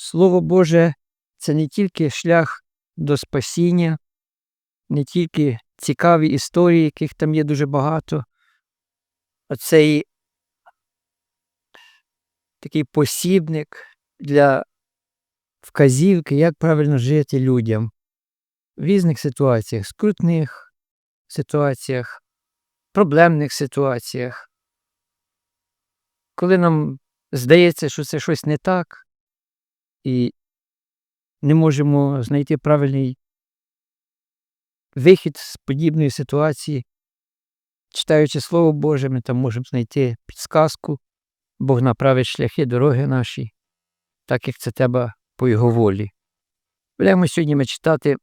Слово Боже це не тільки шлях до спасіння, не тільки цікаві історії, яких там є дуже багато, а це і такий посібник для вказівки, як правильно жити людям в різних ситуаціях, скрутних ситуаціях, проблемних ситуаціях. Коли нам здається, що це щось не так, і не можемо знайти правильний вихід з подібної ситуації, читаючи Слово Боже, ми там можемо знайти підсказку, Бог направить шляхи дороги наші, так як це треба по Його волі. Будемо сьогодні ми читати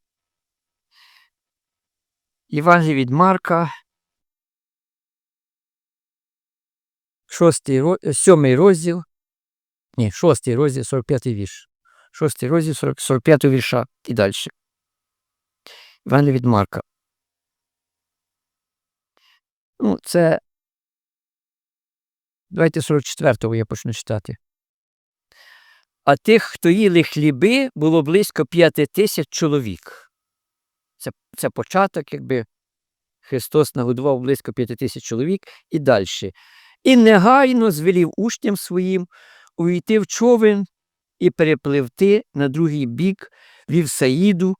Євангеліє від Марка, шостий, ро- сьомий розділ, ні, шостий розділ, 45 вірш. Шостий розділ, 45 вірша і далі. Євангеліє від Марка. Ну, це. Давайте 44-го я почну читати. А тих, хто їли хліби, було близько п'яти тисяч чоловік. Це, це початок, якби Христос нагодував близько п'яти тисяч чоловік і далі. І негайно звелів учням своїм увійти в човен і перепливти на другий бік Вівсаїду,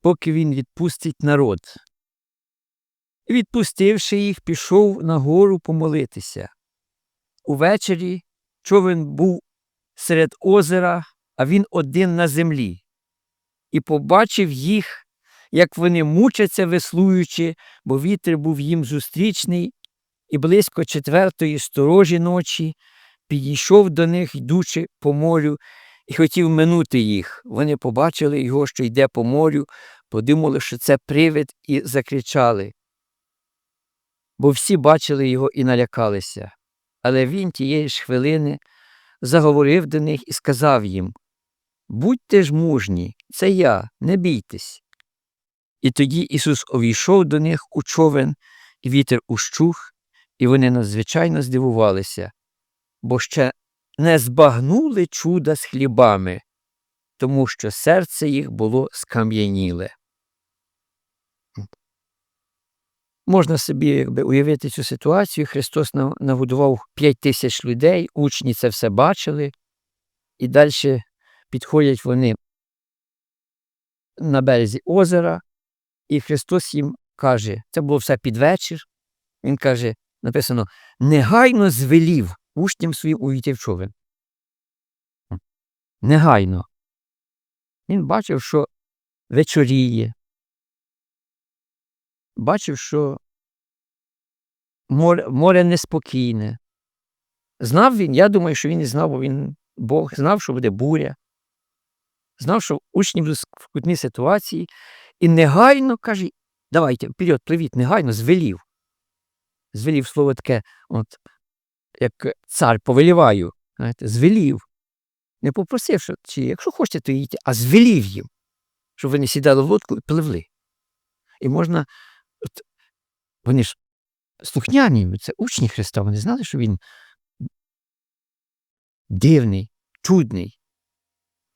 поки він відпустить народ. Відпустивши їх, пішов на гору помолитися. Увечері човен був серед озера, а він один на землі, і побачив їх, як вони мучаться, веслуючи, бо вітер був їм зустрічний, і близько четвертої сторожі ночі підійшов до них, йдучи по морю, і хотів минути їх. Вони побачили його, що йде по морю, подумали, що це привид, і закричали. Бо всі бачили його і налякалися. Але він тієї ж хвилини заговорив до них і сказав їм Будьте ж мужні, це я, не бійтесь. І тоді Ісус увійшов до них у човен, і вітер ущух, і вони надзвичайно здивувалися, бо ще не збагнули чуда з хлібами, тому що серце їх було скам'яніле. Можна собі якби, уявити цю ситуацію. Христос на- нагодував 5 тисяч людей, учні це все бачили, і далі підходять вони на березі озера, і Христос їм каже, це було все під вечір. Він каже, написано, негайно звелів учням своїм увійти в човен. Негайно. Він бачив, що вечоріє, бачив, що море, море неспокійне. Знав він, я думаю, що він і знав, бо він Бог, знав, що буде буря, знав, що учні будуть в скрутній ситуації, і негайно каже, давайте, вперед, пливіть, негайно звелів. Звелів слово таке, от, як цар повеліваю, знаєте, звелів. Не попросив, чи якщо хочете, то їдьте, а звелів їм, щоб вони сідали в лодку і пливли. І можна От вони ж слухняні, це учні Христа, вони знали, що він дивний, чудний.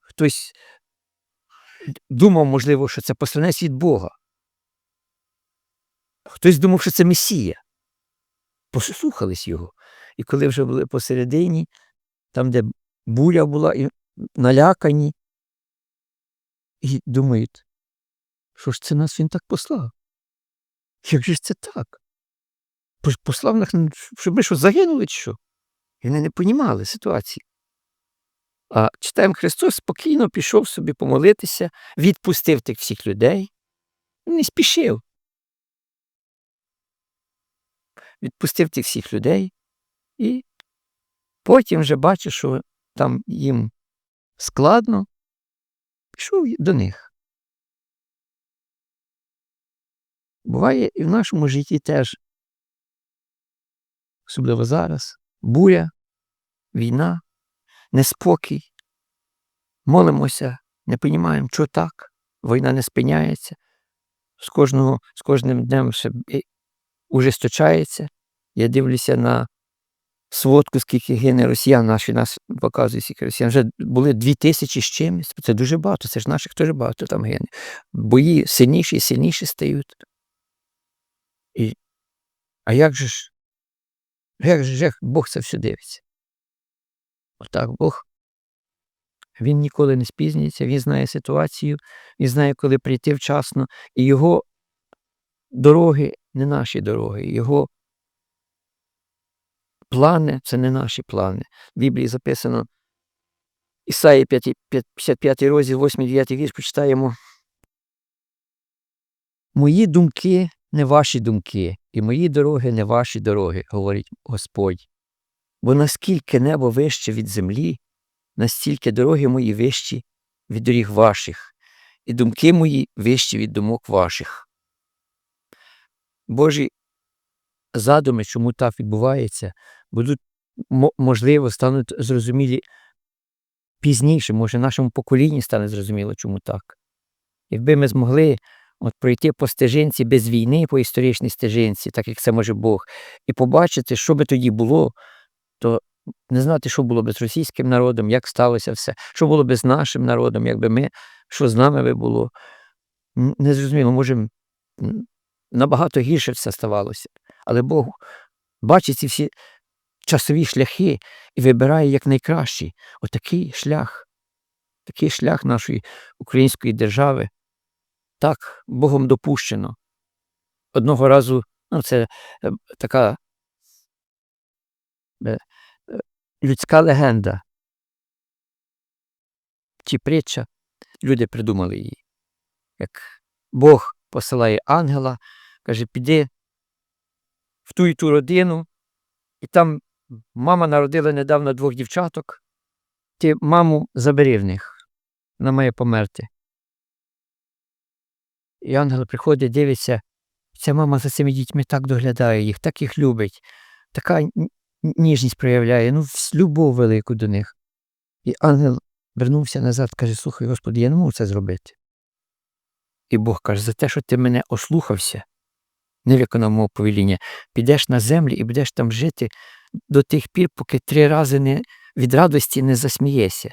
Хтось думав, можливо, що це посланець від Бога. Хтось думав, що це Месія. Послухались його. І коли вже були посередині, там, де буря була, і налякані, і думають, що ж це нас він так послав? Як же ж це так? Послав нас, щоб ми що загинули чи що? І вони не понімали ситуації. А читаємо, Христос спокійно пішов собі помолитися, відпустив тих всіх людей, не спішив. Відпустив тих всіх людей і потім вже бачив, що там їм складно, пішов до них. Буває і в нашому житті теж, особливо зараз, буря, війна, неспокій. Молимося, не розуміємо, що так, війна не спиняється, з, кожного, з кожним днем все ужесточається. Я дивлюся на сводку, скільки гине росіян, наші нас показують, скільки росіян. Вже були дві тисячі з чимось. Це дуже багато, це ж наших теж багато там гине. Бої сильніші і сильніші стають. І, а як же ж? Як же як Бог це все дивиться? Отак Бог. Він ніколи не спізнюється, він знає ситуацію, він знає, коли прийти вчасно, і його дороги не наші дороги, його плани це не наші плани. В Біблії записано Ісаї 55 розділ, 8-9 вірш, почитаємо. Мої думки не ваші думки, і мої дороги не ваші дороги, говорить Господь. Бо наскільки небо вище від землі, настільки дороги мої вищі від доріг ваших, і думки мої вищі від думок ваших. Божі задуми, чому так відбувається, будуть, можливо, стануть зрозумілі пізніше, може, нашому поколінні стане зрозуміло, чому так. Якби ми змогли от пройти по стежинці без війни, по історичній стежинці, так як це може Бог, і побачити, що би тоді було, то не знати, що було б з російським народом, як сталося все, що було б з нашим народом, якби ми, що з нами би було. Незрозуміло, може, набагато гірше все ставалося. Але Бог бачить ці всі часові шляхи і вибирає як отакий шлях, такий шлях нашої української держави. Так, Богом допущено. Одного разу, ну, це е, така е, е, людська легенда чи притча, люди придумали її. Як Бог посилає ангела, каже, піди в ту і ту родину, і там мама народила недавно двох дівчаток, ти маму забери в них, вона має померти. І ангел приходить, дивиться, ця мама за цими дітьми так доглядає їх, так їх любить, така ніжність проявляє, ну, любов велику до них. І ангел вернувся назад, каже, слухай, Господи, я не можу це зробити. І Бог каже, за те, що ти мене ослухався, не виконав мого повеління, підеш на землю і будеш там жити до тих пір, поки три рази не, від радості не засмієшся.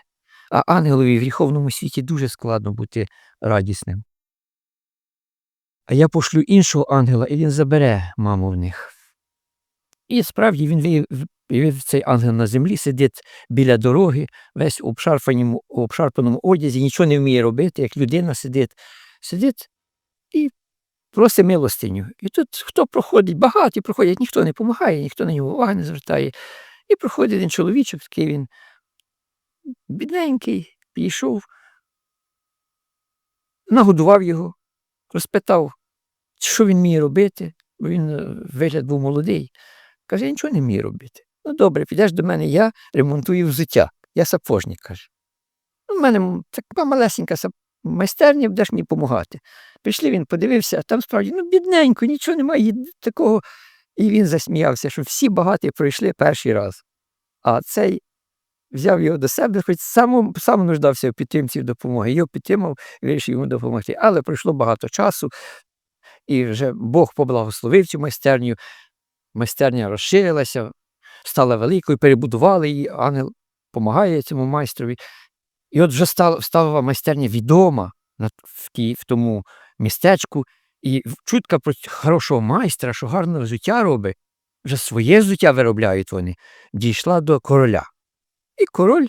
А ангелові в гріховному світі дуже складно бути радісним. А я пошлю іншого ангела, і він забере маму в них. І справді він вивів цей ангел на землі, сидить біля дороги, весь у обшарпаному одязі, нічого не вміє робити, як людина сидить, сидить і просить милостиню. І тут хто проходить, багаті проходять, ніхто не допомагає, ніхто на нього уваги не звертає. І проходить один чоловічок, такий він бідненький, підійшов, нагодував його, розпитав, що він вміє робити, бо він е, вигляд був молодий. Каже, я нічого не вмію робити. Ну добре, підеш до мене, я ремонтую взуття. Я сапожник, каже. У мене така малесенька майстерня, будеш мені допомагати. Пішли, він подивився, а там справді ну, бідненько, нічого немає такого. І він засміявся, що всі багаті пройшли перший раз. А цей взяв його до себе, хоч сам, сам нуждався в підтримці допомоги. Його підтримав, вирішив йому допомогти. Але пройшло багато часу, і вже Бог поблагословив цю майстерню. Майстерня розширилася, стала великою, перебудували її, ангел допомагає цьому майстрові. І от вже стала, стала майстерня відома в, тій, в тому містечку, і чутка про хорошого майстра, що гарне взуття робить, вже своє взуття виробляють вони, дійшла до короля. І король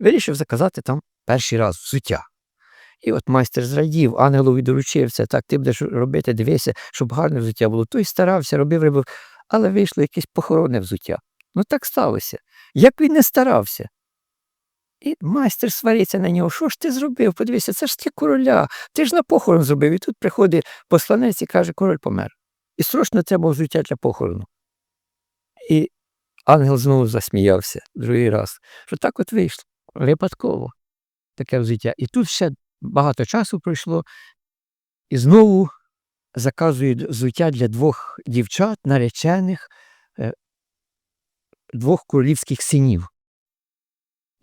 вирішив заказати там перший раз взуття. І от майстер зрадів, ангелові доручив це, так ти будеш робити, дивися, щоб гарне взуття було. Той старався, робив, робив, але вийшло якесь похоронне взуття. Ну так сталося. Як він не старався, і майстер свариться на нього. Що ж ти зробив? Подивися, це ж ти короля, ти ж на похорон зробив. І тут приходить посланець і каже, король помер. І срочно треба взуття для похорону. І ангел знову засміявся другий раз, що так от вийшло. Випадково таке взуття. І тут ще багато часу пройшло, і знову заказують взуття для двох дівчат, наречених, е, двох королівських синів.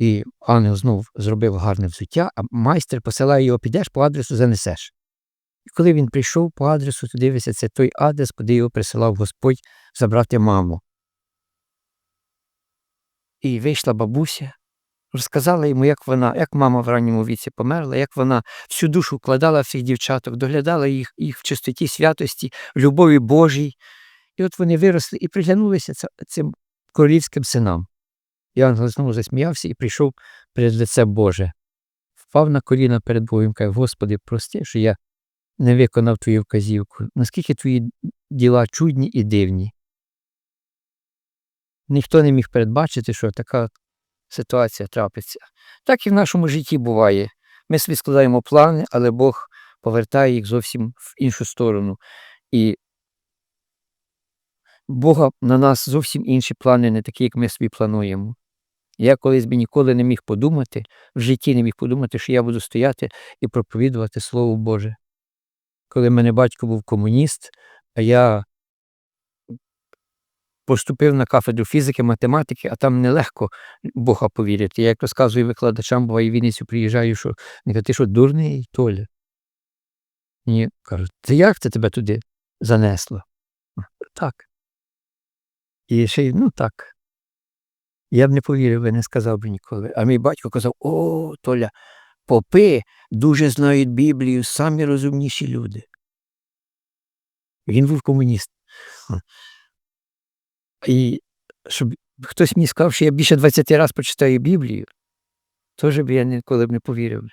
І ангел знов зробив гарне взуття, а майстер посилає його, підеш по адресу занесеш. І коли він прийшов по адресу, то дивиться, це той адрес, куди його присилав Господь забрати маму. І вийшла бабуся, розказала йому, як вона, як мама в ранньому віці померла, як вона всю душу вкладала в цих дівчаток, доглядала їх, їх в чистоті святості, в любові Божій. І от вони виросли і приглянулися цим королівським синам. І ангел знову засміявся і прийшов перед лице Боже. Впав на коліна перед Богом, каже, Господи, прости, що я не виконав твою вказівку. Наскільки твої діла чудні і дивні. Ніхто не міг передбачити, що така ситуація трапиться. Так і в нашому житті буває. Ми собі складаємо плани, але Бог повертає їх зовсім в іншу сторону. І Бога на нас зовсім інші плани, не такі, як ми собі плануємо. Я колись би ніколи не міг подумати, в житті не міг подумати, що я буду стояти і проповідувати Слово Боже. Коли в мене батько був комуніст, а я поступив на кафедру фізики, математики, а там нелегко Бога повірити. Я як розказую викладачам, буває в Вінницю приїжджаю, що вони кажуть, ти що, дурний Толя? Ні, кажуть, ти як це тебе туди занесло? Так. І ще й, ну так. Я б не повірив, би, не сказав би ніколи. А мій батько казав: О, Толя, попи дуже знають Біблію, самі розумніші люди. Він був комуніст. І щоб хтось мені сказав, що я більше 20 разів прочитаю Біблію, теж б я ніколи б не повірив.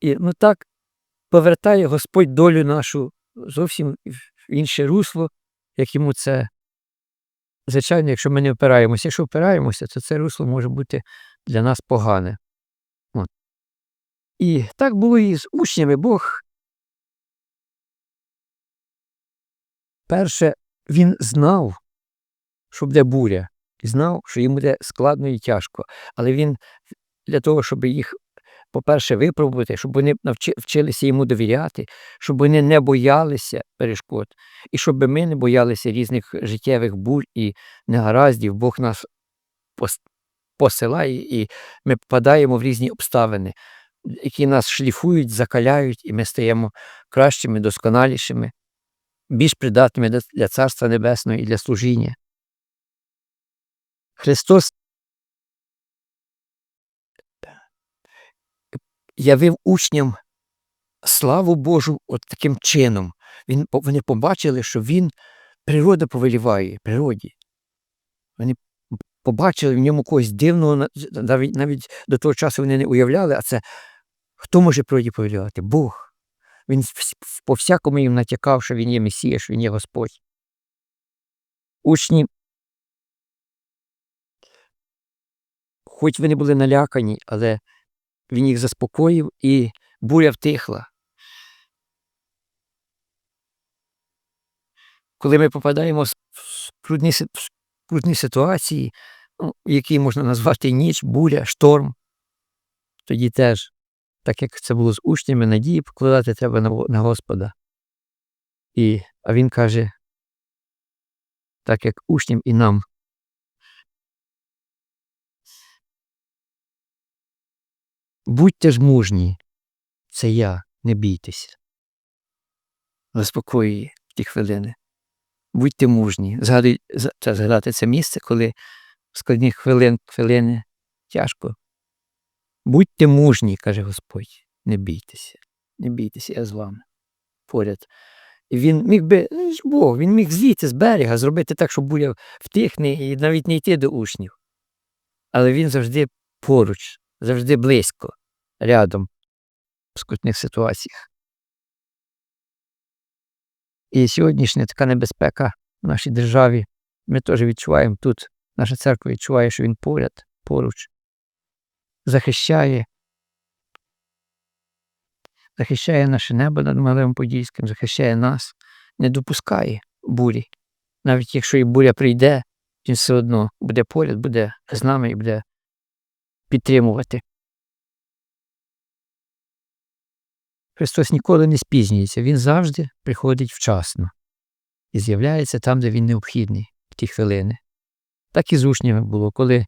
І ну так повертає Господь долю нашу зовсім в інше русло, як йому це. Звичайно, якщо ми не опираємося, якщо опираємося, то це русло може бути для нас погане. От. І так було і з учнями. Бог. Перше, він знав, що буде буря, і знав, що їм буде складно і тяжко. Але він для того, щоб їх, по-перше, випробувати, щоб вони навчи- вчилися йому довіряти, щоб вони не боялися перешкод, і щоб ми не боялися різних життєвих бурь і негараздів. Бог нас посилає, і ми попадаємо в різні обставини, які нас шліфують, закаляють, і ми стаємо кращими, досконалішими, більш придатними для Царства Небесного і для служіння. Христос явив учням славу Божу от таким чином. Він, вони побачили, що він природа повеліває природі. Вони побачили в ньому когось дивного, навіть, навіть до того часу вони не уявляли, а це хто може природі повелівати? Бог. Він по всякому їм натякав, що він є Месія, що він є Господь. Учні, хоч вони були налякані, але він їх заспокоїв і буря втихла. Коли ми попадаємо в скрутні, в скрутні ситуації, ну, які можна назвати ніч, буря, шторм, тоді теж, так як це було з учнями, надії покладати треба на, на Господа. І, а він каже, так як учням і нам. Будьте ж мужні, це я, не бійтеся. Заспокоює в ті хвилини. Будьте мужні. Згадуй, згадати це місце, коли в складні хвилин, хвилини тяжко. Будьте мужні, каже Господь, не бійтеся, не бійтеся, я з вами поряд. І він міг би, ну, Бог, він міг зійти з берега, зробити так, щоб буря втихне і навіть не йти до учнів. Але він завжди поруч, завжди близько, рядом в скрутних ситуаціях. І сьогоднішня така небезпека в нашій державі. Ми теж відчуваємо тут, наша церква відчуває, що він поряд, поруч, захищає, захищає наше небо над Малим Подільським, захищає нас, не допускає бурі. Навіть якщо і буря прийде, він все одно буде поряд, буде з нами і буде підтримувати. Христос ніколи не спізнюється, Він завжди приходить вчасно і з'являється там, де він необхідний в ті хвилини. Так і з учнями було, коли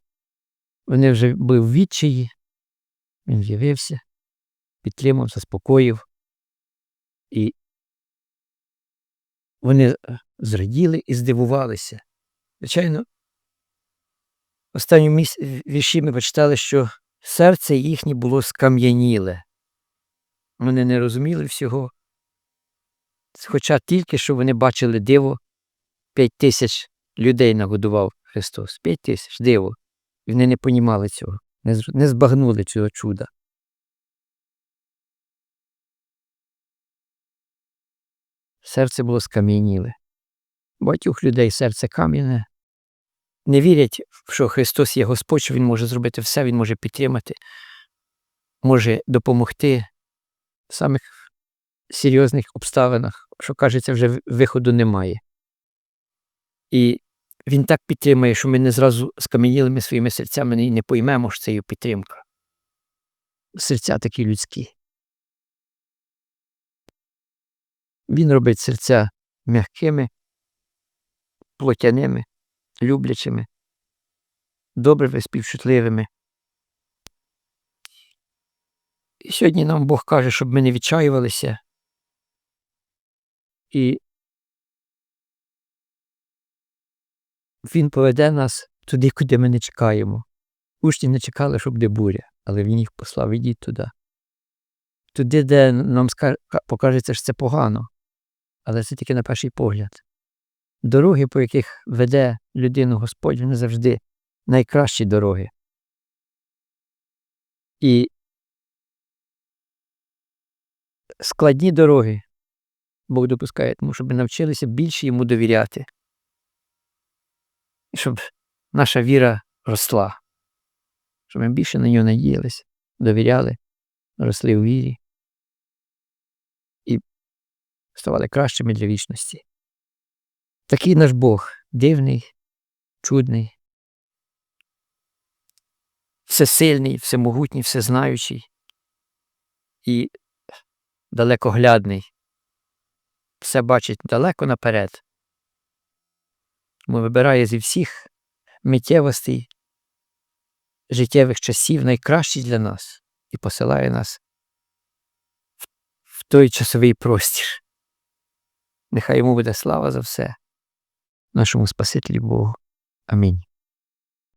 вони вже були в відчаї, він з'явився, підтримав, заспокоїв, і вони е, зраділи і здивувалися. Звичайно, останньому міс... вірші ми прочитали, що серце їхнє було скам'яніле. Вони не розуміли всього. Хоча тільки що вони бачили диво, п'ять тисяч людей нагодував Христос. П'ять тисяч диво. І вони не понімали цього, не, збагнули цього чуда. Серце було скам'яніле. Багатьох людей серце кам'яне. Не вірять, що Христос є Господь, що Він може зробити все, Він може підтримати, може допомогти самих серйозних обставинах, що кажеться, вже виходу немає. І він так підтримує, що ми не зразу скам'янілими своїми серцями і не поймемо, що це є підтримка. Серця такі людські. Він робить серця м'якими, плотяними, люблячими, добрими, співчутливими. І сьогодні нам Бог каже, щоб ми не відчаювалися. І Він поведе нас туди, куди ми не чекаємо. Учні не чекали, щоб де буря, але він їх послав, ідіть туди. Туди, де нам покажеться, що це погано, але це тільки на перший погляд. Дороги, по яких веде людину Господь, вони завжди найкращі дороги. І складні дороги Бог допускає, тому щоб ми навчилися більше йому довіряти. Щоб наша віра росла, щоб ми більше на нього надіялися, довіряли, росли у вірі і ставали кращими для вічності. Такий наш Бог дивний, чудний, всесильний, всемогутній, всезнаючий і далекоглядний. Все бачить далеко наперед. Тому вибирає зі всіх миттєвостей, життєвих часів найкращі для нас і посилає нас в- в той часовий простір. Нехай йому буде слава за все, нашому Спасителю Богу. Амінь.